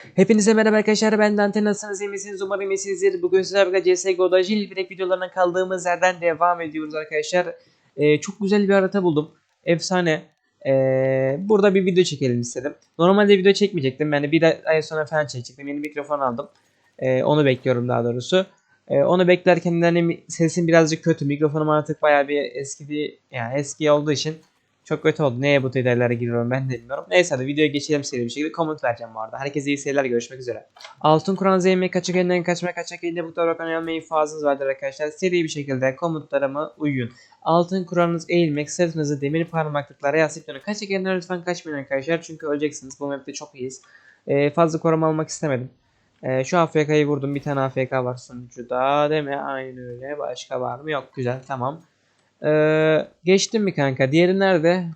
Hepinize merhaba arkadaşlar ben Dante nasılsınız iyi misiniz umarım iyisinizdir. Bugün sizlerle CSGO'da Jailbreak videolarına kaldığımız yerden devam ediyoruz arkadaşlar. Ee, çok güzel bir harita buldum. Efsane. Ee, burada bir video çekelim istedim. Normalde video çekmeyecektim. Yani bir ay sonra falan çekecektim. Yeni mikrofon aldım. Ee, onu bekliyorum daha doğrusu. Ee, onu beklerken yani sesim birazcık kötü. Mikrofonum artık bayağı bir eski yani eski olduğu için çok kötü oldu. Neye bu detaylara giriyorum ben de bilmiyorum. Neyse hadi videoya geçelim seri bir şekilde. Comment vereceğim bu arada. Herkese iyi seyirler. Görüşmek üzere. Altın Kur'an zeynep kaçak elinden kaçma kaçak elinde bu tarafa önemli infazınız vardır arkadaşlar. Seri bir şekilde komutlarıma uyun. Altın Kur'an'ınız eğilmek, sırtınızı demir parmaklıklara yaslayıp. Kaçak elinden lütfen kaçmayın arkadaşlar. Çünkü öleceksiniz. Bu map'te çok iyiyiz. Ee, fazla koruma almak istemedim. Ee, şu AFK'yı vurdum. Bir tane AFK var sunucuda. Değil mi? Aynı öyle. Başka var mı? Yok. Güzel. Tamam. Ee, geçtim mi kanka? Diğeri nerede?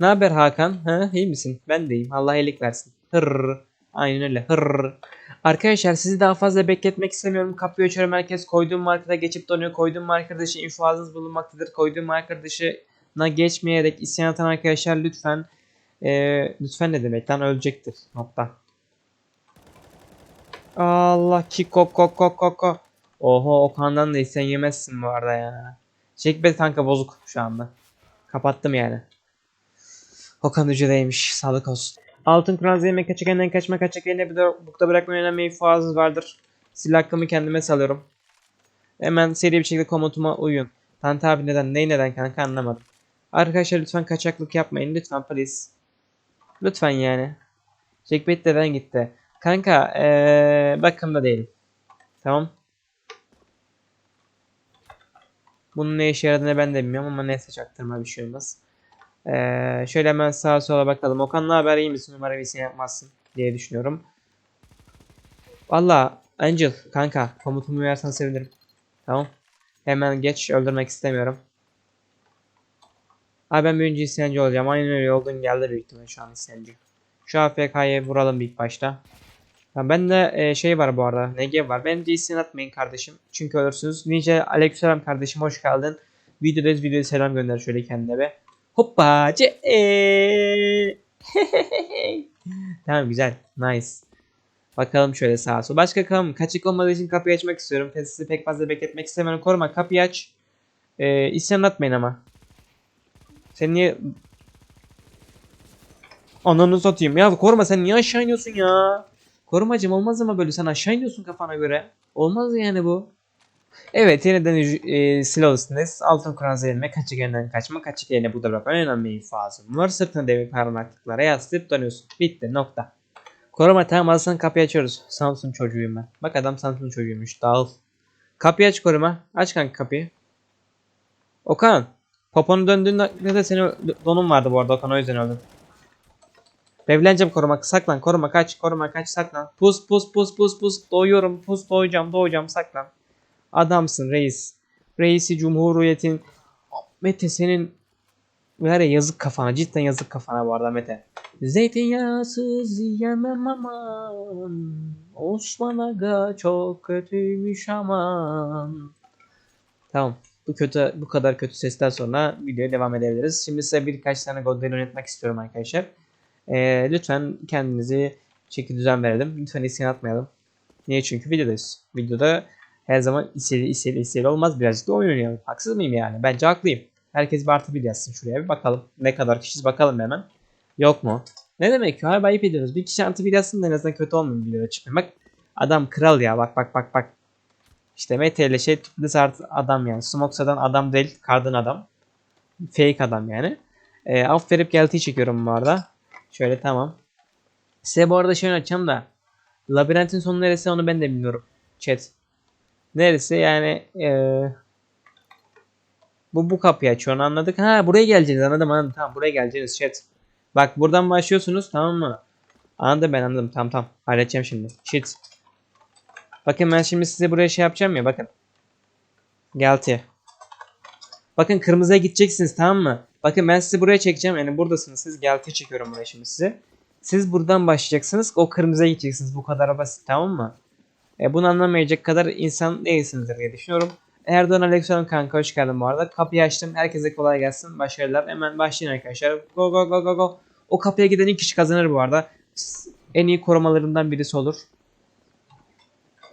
Ne haber Hakan? Ha, iyi misin? Ben de iyiyim. Allah iyilik versin. Hırr. Aynen öyle. Hırr. Arkadaşlar sizi daha fazla bekletmek istemiyorum. Kapıyı açıyorum. Herkes koyduğum markada geçip donuyor. Koyduğum marka dışı infazınız bulunmaktadır. Koyduğum marka dışına geçmeyerek isyan atan arkadaşlar lütfen ee, lütfen ne demek lan ölecektir. Nokta. Allah ki kok kok kok kok kok. Oho Okan'dan da isyan yemezsin bu arada ya. Jackbet kanka bozuk şu anda. Kapattım yani. Okan Ucu'daymış. Sağlık olsun. Altın Kur'an zeynep kaçak elinden kaçma kaçak eline bir de bukta bırakmayı önemli infazınız vardır. Silah hakkımı kendime salıyorum. Hemen seri bir şekilde komutuma uyun. Tante abi neden? Ney neden kanka anlamadım. Arkadaşlar lütfen kaçaklık yapmayın. Lütfen please. Lütfen yani. Jackbet neden gitti? Kanka ee, bakımda değilim. Tamam. Bunun ne işe yaradığını ben de bilmiyorum ama neyse çaktırma bir şey olmaz. Ee, şöyle hemen sağa sola bakalım. Okan ne haber iyi misin? Umarım iyisin yapmazsın diye düşünüyorum. Valla Angel kanka komutumu uyarsan sevinirim. Tamam. Hemen geç öldürmek istemiyorum. Abi ben bir önce isyancı olacağım. Aynen öyle oldun geldi büyük ihtimal şu an isyancı. Şu AFK'yı vuralım ilk başta. Ya ben de e, şey var bu arada. Negev var. Bence isyan atmayın kardeşim. Çünkü ölürsünüz. Nice aleykümselam kardeşim hoş geldin. Videodayız videoya selam gönder şöyle kendine be. Hoppa. Ce eee. tamam güzel. Nice. Bakalım şöyle sağa sola. Başka kalım. Kaçık olmadığı için kapıyı açmak istiyorum. Sizi pek fazla bekletmek istemiyorum. Koruma kapıyı aç. Ee, isyan atmayın ama. Sen niye... Ananı satayım. Ya koruma sen niye aşağı iniyorsun ya? Korumacım olmaz ama böyle sen aşağı iniyorsun kafana göre. Olmaz yani bu. Evet yeniden e, silah üstündeyiz. Altın Kur'an zeynep kaçık elinden kaçma kaçık eline bu da bırak. Önemli infazım var. Sırtına demir parmaklıklara yaslayıp dönüyorsun. Bitti nokta. Koruma tamam alsan kapıyı açıyoruz. Samsun çocuğuyum ben. Bak adam Samsun çocuğuymuş. Dağıl. Kapıyı aç koruma. Aç kanka kapıyı. Okan. Poponu döndüğünde de senin donun vardı bu arada Okan o yüzden öldün. Bevleneceğim koruma. Saklan. Koruma kaç. Koruma kaç. Saklan. Pus pus pus pus pus. Doğuyorum. Pus doğacağım. Doğacağım. Saklan. Adamsın reis. Reisi Cumhuriyet'in. Mete senin var ya yazık kafana. Cidden yazık kafana bu arada Mete. Zeytinyağsız yemem aman. Osman Aga çok kötüymüş aman. Tamam. Bu kötü bu kadar kötü sesten sonra videoya devam edebiliriz. Şimdi size birkaç tane Godel yönetmek istiyorum arkadaşlar. Ee, lütfen kendinizi çeki düzen verelim. Lütfen isyan atmayalım. Niye? Çünkü videodayız. Videoda her zaman istedi istedi istedi olmaz. Birazcık da oyun oynayalım. Haksız mıyım yani? Bence haklıyım. Herkes bir artı bir yazsın şuraya bir bakalım. Ne kadar kişiyiz bakalım hemen. Yok mu? Ne demek ya? Ayıp ediyoruz. Bir kişi artı bir yazsın da en azından kötü olmuyor videoda çıkmıyor. Bak adam kral ya. Bak bak bak bak. İşte Mete ile şey artı adam yani. Smokesa'dan adam değil. Kardan adam. Fake adam yani. E, af verip geltiği çekiyorum bu arada. Şöyle tamam. Size bu arada şey açacağım da. Labirentin sonu neresi onu ben de bilmiyorum. Chat. Neresi yani ee, bu bu kapıyı açıyor onu anladık. Ha buraya geleceğiz anladım anladım. Tamam buraya geleceğiz chat. Bak buradan başlıyorsunuz tamam mı? Anladım ben anladım tamam tamam. Halledeceğim şimdi. Shit. Bakın ben şimdi size buraya şey yapacağım ya bakın. Gelti. Bakın kırmızıya gideceksiniz tamam mı? Bakın ben sizi buraya çekeceğim. Yani buradasınız siz. Gelti çekiyorum buraya şimdi size. Siz buradan başlayacaksınız. O kırmızıya gideceksiniz. Bu kadar basit tamam mı? E, bunu anlamayacak kadar insan değilsinizdir diye düşünüyorum. Erdoğan Aleykümselam kanka hoş geldin bu arada. Kapıyı açtım. Herkese kolay gelsin. Başarılar. Hemen başlayın arkadaşlar. Go go go go go. O kapıya giden ilk kişi kazanır bu arada. En iyi korumalarımdan birisi olur.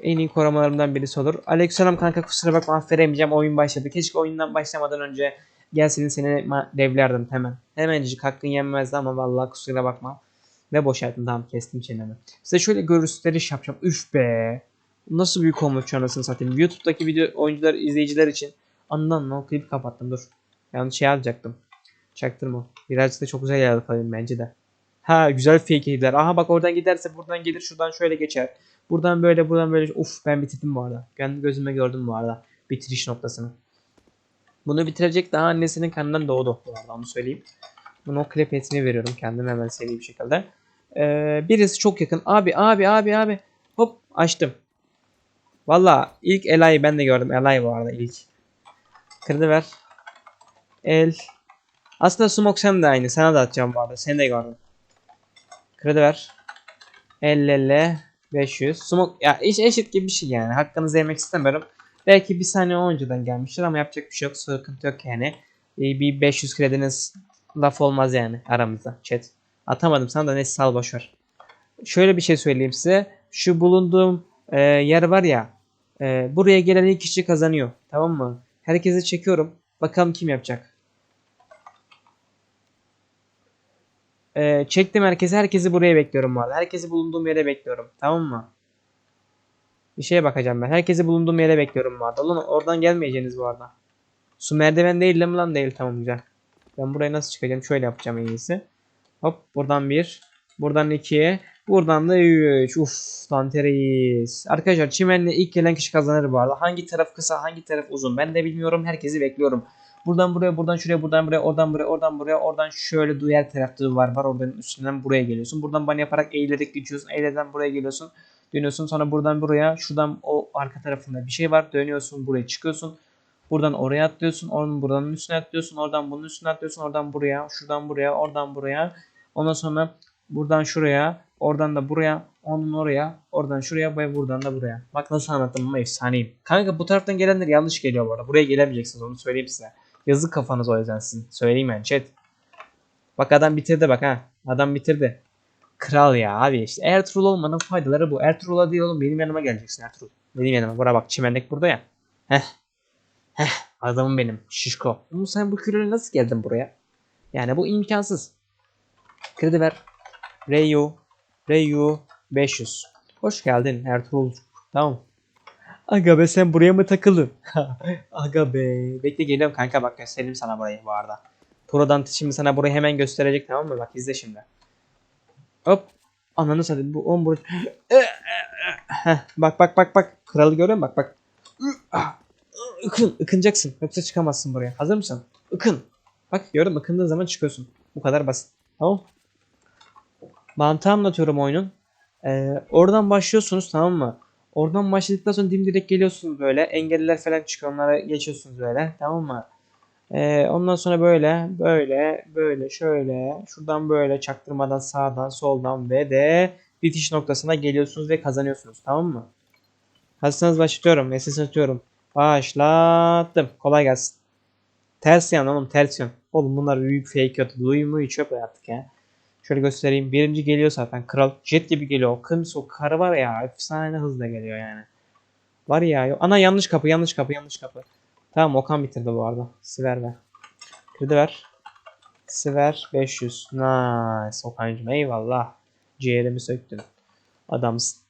En iyi korumalarımdan birisi olur. Aleykümselam kanka kusura bakma affedemeyeceğim. Oyun başladı. Keşke oyundan başlamadan önce gelseydin seni ma- devlerdim hemen. Hemencik hakkın yenmezdi ama vallahi kusura bakma. Ve boşalttım tamam kestim çenemi. Size şöyle gösteriş yapacağım. Üf be. Nasıl büyük olmuş anasını satayım. YouTube'daki video oyuncular, izleyiciler için. Andan o klipi kapattım dur. Yanlış şey alacaktım. Çaktırma. Birazcık da çok güzel yapalım bence de. Ha güzel fake. Aha bak oradan giderse buradan gelir şuradan şöyle geçer. Buradan böyle buradan böyle. Uf ben bitirdim bu arada. Kendi gözüme gördüm bu arada. Bitiriş noktasını. Bunu bitirecek daha annesinin kanından doğdu bu arada onu söyleyeyim. Bunu o klip veriyorum kendime hemen seri bir şekilde. Ee, birisi çok yakın. Abi abi abi abi. Hop açtım. Valla ilk Ela'yı ben de gördüm. Ela'yı bu arada ilk. Kırdı ver. El. Aslında Smoke sen de aynı. Sana da atacağım bu arada. Seni de gördüm. Kredi ver. 50 50 500. Smoke ya iş eşit gibi bir şey yani. Hakkınızı yemek istemiyorum. Belki bir saniye önceden gelmiştir ama yapacak bir şey yok. Sıkıntı yok yani. Ee, Bir 500 krediniz laf olmaz yani aramızda. Chat. Atamadım sana da neyse sal boşver. Şöyle bir şey söyleyeyim size. Şu bulunduğum e, yer var ya. e, buraya gelen ilk kişi kazanıyor. Tamam mı? Herkesi çekiyorum. Bakalım kim yapacak. Ee, çektim herkesi. Herkesi buraya bekliyorum bu. Herkesi bulunduğum yere bekliyorum. Tamam mı? Bir şeye bakacağım ben. Herkesi bulunduğum yere bekliyorum bu arada. Ulan oradan gelmeyeceğiniz bu arada. Su merdiven değil mi lan? Değil. Tamam güzel. Ben buraya nasıl çıkacağım? Şöyle yapacağım en iyisi. Hop buradan bir. Buradan iki. Buradan da üç. Uf Dantereis. Arkadaşlar çimenle ilk gelen kişi kazanır bu arada. Hangi taraf kısa hangi taraf uzun ben de bilmiyorum. Herkesi bekliyorum. Buradan buraya, buradan şuraya, buradan buraya, oradan buraya, oradan buraya, oradan şöyle diğer tarafta duvar var. Oradan üstünden buraya geliyorsun. Buradan bana yaparak eğilerek geçiyorsun. Eğileden buraya geliyorsun. Dönüyorsun sonra buradan buraya. Şuradan o arka tarafında bir şey var. Dönüyorsun buraya çıkıyorsun. Buradan oraya atlıyorsun. Onun buranın üstüne atlıyorsun. Oradan bunun üstüne atlıyorsun. Oradan buraya. Şuradan buraya. Oradan buraya. Ondan sonra buradan şuraya. Oradan da buraya. Onun oraya. Oradan şuraya. Ve buradan da buraya. Bak nasıl anlattım ama efsaneyim. Kanka bu taraftan gelenler yanlış geliyor bu arada. Buraya gelemeyeceksiniz onu söyleyeyim size. Yazık kafanız o yüzden sizin. Söyleyeyim yani chat. Bak adam bitirdi bak ha. Adam bitirdi. Kral ya abi işte. Ertuğrul olmanın faydaları bu. Ertuğrul'a değil oğlum benim yanıma geleceksin Ertuğrul. Benim yanıma. Bura bak çimenlik burada ya. Heh. Heh. Adamım benim. Şişko. Ama sen bu küreyle nasıl geldin buraya? Yani bu imkansız. Kredi ver. Reyu. Reyu. 500. Hoş geldin Ertuğrul. Tamam. Aga be sen buraya mı takıldın? Aga be. Bekle geliyorum kanka bak göstereyim sana burayı bu arada. Pro'dan şimdi sana burayı hemen gösterecek tamam mı? Bak izle şimdi. Hop. Ananı satayım bu 10 buraya. Heh, bak bak bak bak. Kralı görüyor musun? Bak bak. Ikın, ıkınacaksın. Yoksa çıkamazsın buraya. Hazır mısın? Ikın. Bak gördün mü? Ikındığın zaman çıkıyorsun. Bu kadar basit. Tamam. Mantığı anlatıyorum oyunun. Ee, oradan başlıyorsunuz tamam mı? Oradan başladıktan sonra dimdirek geliyorsunuz böyle. Engelliler falan çıkıyor. Onlara geçiyorsunuz böyle. Tamam mı? Ee, ondan sonra böyle, böyle, böyle, şöyle. Şuradan böyle çaktırmadan sağdan, soldan ve de bitiş noktasına geliyorsunuz ve kazanıyorsunuz. Tamam mı? Hazırsanız başlıyorum. SS atıyorum. Başlattım. Kolay gelsin. Ters yan oğlum ters yan. Oğlum bunlar büyük fake atı. Duymuyu çöp artık ya. Şöyle göstereyim. Birinci geliyor zaten. Kral jet gibi geliyor. O kırmızı o karı var ya. Efsane hızla geliyor yani. Var ya. Ana yanlış kapı yanlış kapı yanlış kapı. Tamam Okan bitirdi bu arada. Siver ver. Kredi ver. Siver 500. Nice Okan'cım eyvallah. Ciğerimi söktün. Adamsın.